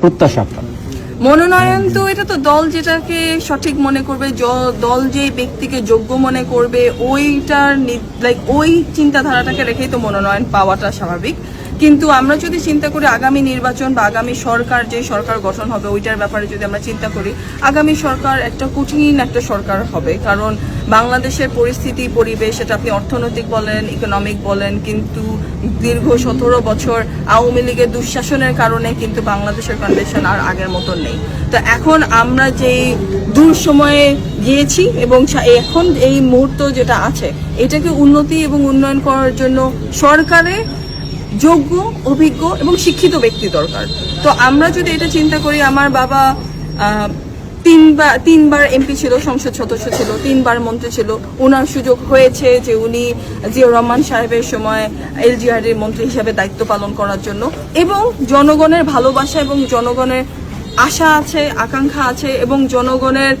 প্রত্যাশা আপনার মনোনয়ন তো এটা তো দল যেটাকে সঠিক মনে করবে দল যে ব্যক্তিকে যোগ্য মনে করবে, ওইটার লাইক ওই চিন্তাধারাটাকে রেখেই তো মনোনয়ন পাওয়াটা স্বাভাবিক। কিন্তু আমরা যদি চিন্তা করি আগামী নির্বাচন বা আগামী সরকার, যে সরকার গঠন হবে, ওইটার ব্যাপারে যদি আমরা চিন্তা করি, আগামী সরকার একটা কঠিন একটা সরকার হবে। কারণ বাংলাদেশের পরিস্থিতি, পরিবেশ, এটা আপনি অর্থনৈতিক বলেন ইকোনমিক বলেন, কিন্তু দীর্ঘ সতেরো বছর আওয়ামী লীগের দুঃশাসনের কারণে কিন্তু বাংলাদেশের কন্ডিশন আর আগের মতো নেই। তো এখন আমরা যেই দূর সময়ে গিয়েছি এবং এখন এই মুহূর্ত যেটা আছে, এটাকে উন্নতি এবং উন্নয়ন করার জন্য সরকারের যোগ্য, অভিজ্ঞ এবং শিক্ষিত ব্যক্তি দরকার। তো আমরা যদি এটা চিন্তা করি, আমার বাবা তিনবার তিনবার এমপি ছিল, সংসদ সদস্য ছিল, তিনবার মন্ত্রী ছিল। ওনার সুযোগ হয়েছে যে উনি জিয়াউর রহমান সাহেবের সময় এলজিআরের মন্ত্রী হিসাবে দায়িত্ব পালন করার জন্য। এবং জনগণের ভালোবাসা এবং জনগণের আশা আছে আকাঙ্ক্ষা আছে এবং জনগণের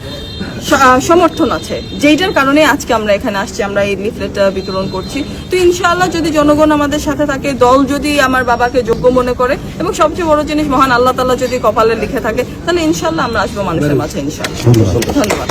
সমর্থন আছে। যেইটার কারণে আজকে আমরা এখানে আসছি আমরা এই লিফলেটটা বিতরণ করছি। তো ইনশাআল্লাহ যদি জনগণ আমাদের সাথে থাকে দল যদি আমার বাবাকে যোগ্য মনে করে এবং সবচেয়ে বড় জিনিস মহান আল্লাহ তালা যদি কপালে লিখে থাকে তাহলে ইনশাআল্লাহ আমরা আসব মানুষের মাঝে ইনশাআল্লাহ। ধন্যবাদ।